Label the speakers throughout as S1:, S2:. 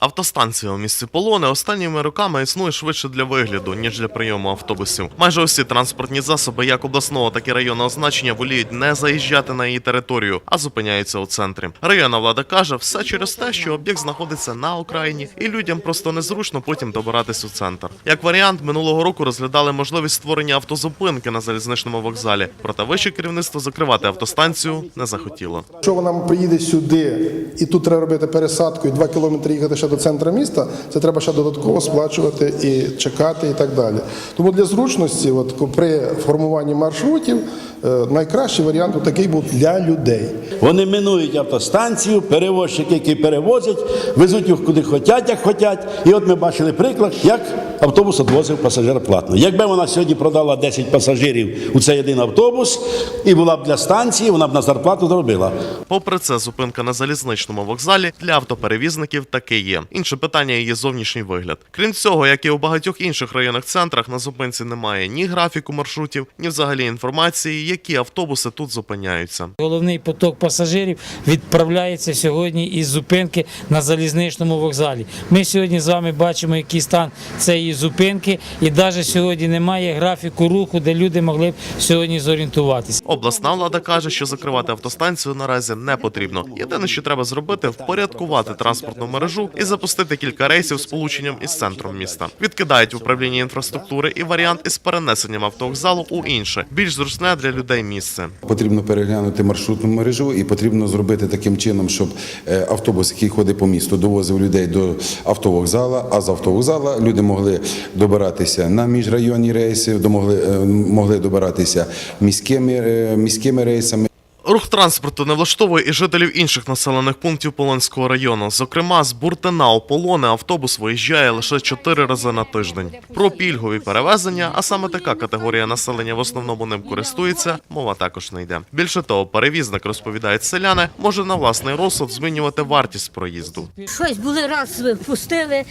S1: Автостанція у місті Полоне останніми роками існує швидше для вигляду, ніж для прийому автобусів. Майже усі транспортні засоби, як обласного, так і районного значення, воліють не заїжджати на її територію, а зупиняються у центрі. Районна влада каже, все через те, що об'єкт знаходиться на окраїні, і людям просто незручно потім добиратись у центр. Як варіант, минулого року розглядали можливість створення автозупинки на залізничному вокзалі. Проте вище керівництво закривати автостанцію не захотіло.
S2: Якщо вона приїде сюди і тут треба робити пересадку, і два кілометри їхати ще до центру міста, це треба ще додатково сплачувати і чекати, і так далі. Тому для зручності, от при формуванні маршрутів, е, найкращий варіант такий був для людей.
S3: Вони минують автостанцію, перевозчики, які перевозять, везуть їх куди хочуть, як хочуть. І от ми бачили приклад, як автобус відвозив пасажира платно. Якби вона сьогодні продала 10 пасажирів у цей один автобус і була б для станції, вона б на зарплату зробила.
S1: Попри це, зупинка на залізничному вокзалі для автоперевізників таки є. Інше питання її зовнішній вигляд. Крім цього, як і у багатьох інших районних центрах, на зупинці немає ні графіку маршрутів, ні взагалі інформації, які автобуси тут зупиняються.
S4: Головний поток пасажирів відправляється сьогодні із зупинки на залізничному вокзалі. Ми сьогодні з вами бачимо, який стан цієї зупинки, і навіть сьогодні немає графіку руху, де люди могли б сьогодні зорієнтуватися.
S1: Обласна влада каже, що закривати автостанцію наразі не потрібно. Єдине, що треба зробити, впорядкувати транспортну мережу і запустити кілька рейсів з полученням із центром міста. Відкидають в управлінні інфраструктури і варіант із перенесенням автовокзалу у інше, більш зручне для людей місце.
S5: Потрібно переглянути маршрутну мережу і потрібно зробити таким чином, щоб е, автобус, який ходить по місту, довозив людей до автовокзала, а з автовокзала люди могли добиратися на міжрайонні рейси, домогли- е, могли добиратися міськими, е, міськими рейсами.
S1: Рух транспорту не влаштовує і жителів інших населених пунктів Полонського району. Зокрема, з Буртина у Полоне автобус виїжджає лише чотири рази на тиждень. Про пільгові перевезення, а саме така категорія населення в основному ним користується, мова також не йде. Більше того, перевізник розповідають селяни, може на власний розсуд змінювати вартість проїзду.
S6: Щось були раз пустили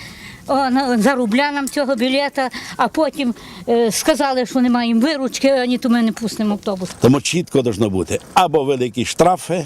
S6: за рубля нам цього білета, а потім е, сказали, що немає їм виручки, ані то ми не пустимо автобус.
S3: Тому чітко должно бути або великі штрафи,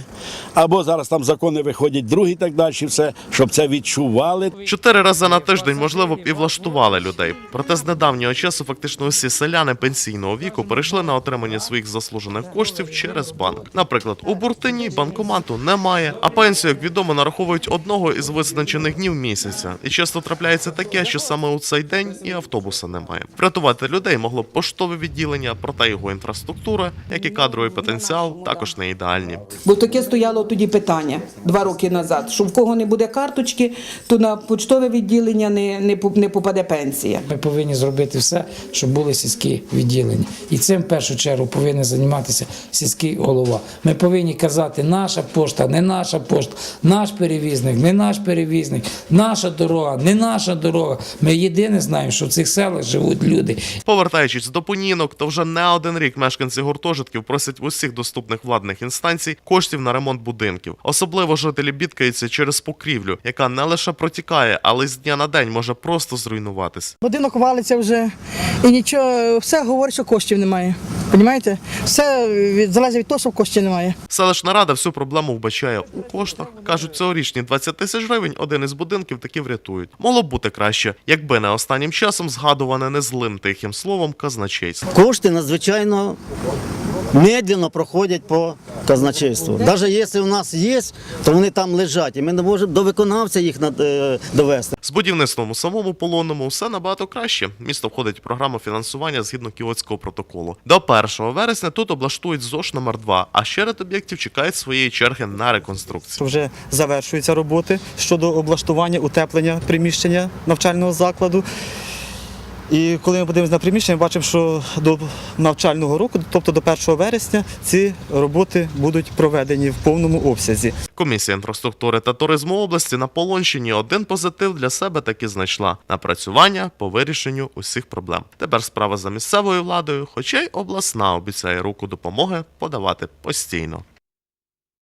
S3: або зараз там закони виходять другі так далі, все, щоб це відчували.
S1: Чотири рази на тиждень, можливо, б і влаштували людей. Проте з недавнього часу фактично усі селяни пенсійного віку перейшли на отримання своїх заслужених коштів через банк. Наприклад, у Буртині банкомату немає, а пенсію, як відомо, нараховують одного із визначених днів місяця. І часто трапляється таке, що саме у цей день і автобуса немає. Врятувати людей могло б поштове відділення, проте його інфраструктура, як і кадровий потенціал, також не ідеальні.
S7: Бо таке стояло тоді питання два роки назад, що в кого не буде карточки, то на почтове відділення не, не, не попаде пенсія.
S4: Ми повинні зробити все, щоб були сільські відділення. І цим в першу чергу повинен займатися сільський голова. Ми повинні казати, наша пошта, не наша пошта, наш перевізник, не наш перевізник, наша дорога, не наша дорога. Ми єдине знаємо, що в цих селах живуть люди.
S1: Повертаючись до понінок, то вже не один рік мешканці гуртожитків просять усіх доступних владних інстанцій коштів на ремонт будинків. Особливо жителі бідкаються через покрівлю, яка не лише протікає, але й з дня на день може просто зруйнуватись.
S8: Будинок валиться вже і нічого, все говорить, що коштів немає. Понімаєте? Все від, залежить від того, що коштів немає.
S1: Селищна рада всю проблему вбачає у коштах. кажуть, цьогорічні 20 тисяч гривень один із будинків таки врятують. Могло б бути краще, якби не останнім часом згадуване не злим тихим словом казначейство.
S9: Кошти надзвичайно медленно проходять по казначейству. Навіть якщо у нас є, то вони там лежать, і ми не можемо до виконавця їх над- е, довести.
S1: Будівництвом у самому полонному все набагато краще. Місто входить в програму фінансування згідно Кіотського протоколу. До 1 вересня тут облаштують ЗОШ номер 2 а ще ряд об'єктів чекають своєї черги на реконструкцію.
S10: Вже завершуються роботи щодо облаштування, утеплення приміщення навчального закладу. І коли ми подивимося на приміщення, бачимо, що до навчального року, тобто до 1 вересня, ці роботи будуть проведені в повному обсязі.
S1: Комісія інфраструктури та туризму області на Полонщині один позитив для себе таки знайшла напрацювання по вирішенню усіх проблем. Тепер справа за місцевою владою, хоча й обласна обіцяє руку допомоги подавати постійно.